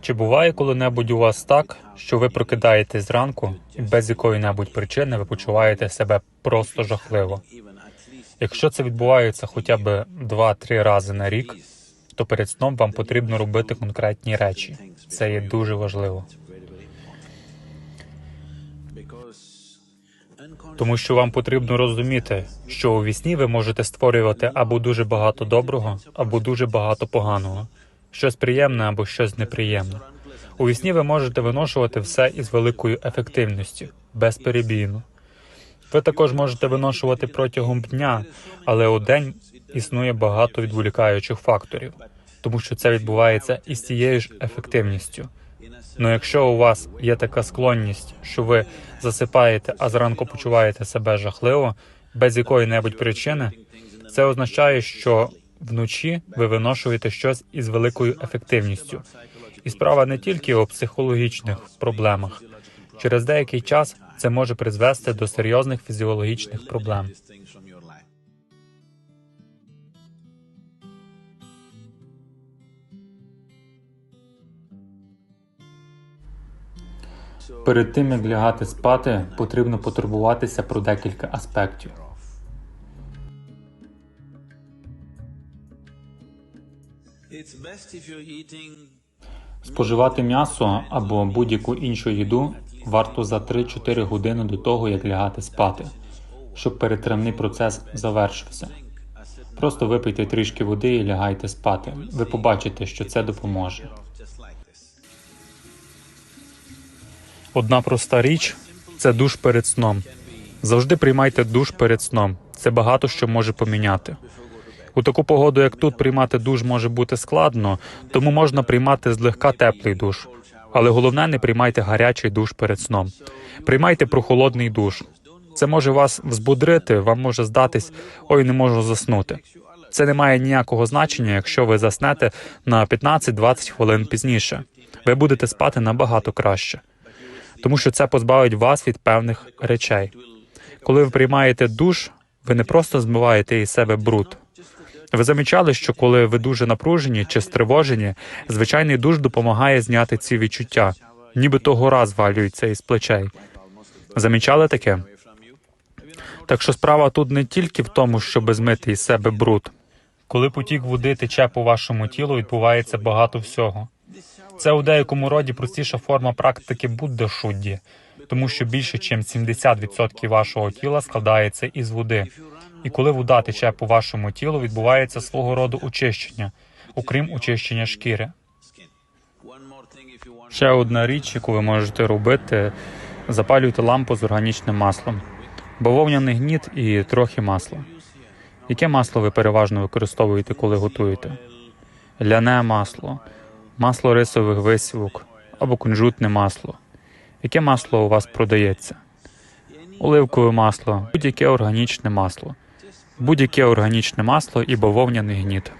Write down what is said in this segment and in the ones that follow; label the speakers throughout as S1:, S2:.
S1: Чи буває коли-небудь у вас так, що ви прокидаєтесь зранку і без якої-небудь причини ви почуваєте себе просто жахливо? Якщо це відбувається хоча б 2-3 рази на рік, то перед сном вам потрібно робити конкретні речі. Це є дуже важливо. Тому що вам потрібно розуміти, що у вісні ви можете створювати або дуже багато доброго, або дуже багато поганого, щось приємне або щось неприємне. У вісні ви можете виношувати все із великою ефективністю, безперебійно. Ви також можете виношувати протягом дня, але у день існує багато відволікаючих факторів, тому що це відбувається із тією ж ефективністю. Ну якщо у вас є така склонність, що ви засипаєте, а зранку почуваєте себе жахливо, без якої-небудь причини, це означає, що вночі ви виношуєте щось із великою ефективністю. І справа не тільки у психологічних проблемах. Через деякий час це може призвести до серйозних фізіологічних проблем. Перед тим як лягати спати, потрібно потурбуватися про декілька аспектів. Споживати м'ясо або будь-яку іншу їду варто за 3-4 години до того, як лягати спати, щоб перетравний процес завершився. Просто випийте трішки води і лягайте спати. Ви побачите, що це допоможе. Одна проста річ це душ перед сном. Завжди приймайте душ перед сном. Це багато що може поміняти. У таку погоду, як тут, приймати душ може бути складно, тому можна приймати злегка теплий душ. Але головне, не приймайте гарячий душ перед сном. Приймайте прохолодний душ. Це може вас взбудрити, вам може здатись, ой, не можу заснути. Це не має ніякого значення, якщо ви заснете на 15-20 хвилин пізніше. Ви будете спати набагато краще тому що це позбавить вас від певних речей. Коли ви приймаєте душ, ви не просто змиваєте із себе бруд. Ви замічали, що коли ви дуже напружені чи стривожені, звичайний душ допомагає зняти ці відчуття, ніби то гора звалюється із плечей. Замічали таке? Так що справа тут не тільки в тому, щоб змити із себе бруд. Коли потік води тече по вашому тілу, відбувається багато всього. Це у деякому роді простіша форма практики Будда Шудді, тому що більше ніж 70% вашого тіла складається із води. І коли вода тече по вашому тілу, відбувається свого роду очищення, окрім очищення шкіри. Ще одна річ, яку ви можете робити, запалюйте лампу з органічним маслом, бавовняний гніт і трохи масла. Яке масло ви переважно використовуєте, коли готуєте? Ляне масло, масло рисових висівок або кунжутне масло. Яке масло у вас продається? Оливкове масло, будь-яке органічне масло, будь-яке органічне масло і бавовняний гніт.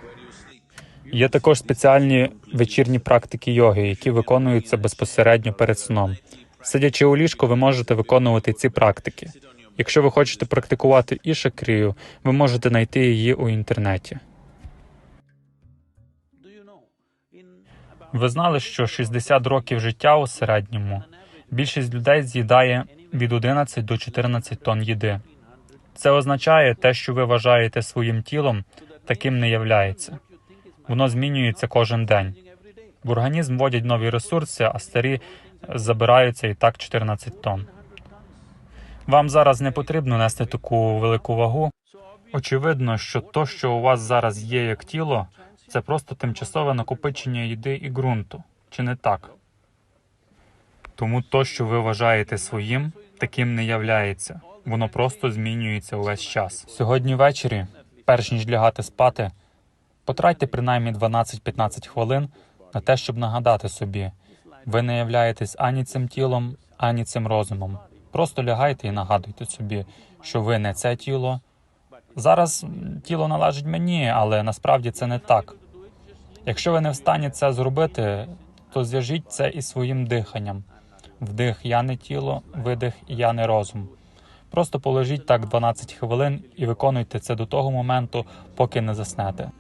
S1: Є також спеціальні вечірні практики йоги, які виконуються безпосередньо перед сном. Сидячи у ліжку, ви можете виконувати ці практики. Якщо ви хочете практикувати ішакрію, ви можете знайти її у інтернеті. Ви знали, що 60 років життя у середньому більшість людей з'їдає від 11 до 14 тонн їди. Це означає те, що ви вважаєте своїм тілом, таким не являється. Воно змінюється кожен день. В організм вводять нові ресурси, а старі забираються і так 14 тонн. Вам зараз не потрібно нести таку велику вагу. Очевидно, що то, що у вас зараз є як тіло, це просто тимчасове накопичення їди і ґрунту. Чи не так? Тому то, що ви вважаєте своїм, таким не являється. Воно просто змінюється увесь час. Сьогодні ввечері, перш ніж лягати спати, потратьте принаймні 12-15 хвилин на те, щоб нагадати собі, ви не являєтесь ані цим тілом, ані цим розумом. Просто лягайте і нагадуйте собі, що ви не це тіло. Зараз тіло належить мені, але насправді це не так. Якщо ви не в стані це зробити, то зв'яжіть це із своїм диханням. Вдих я не тіло, видих я не розум. Просто полежіть так 12 хвилин і виконуйте це до того моменту, поки не заснете.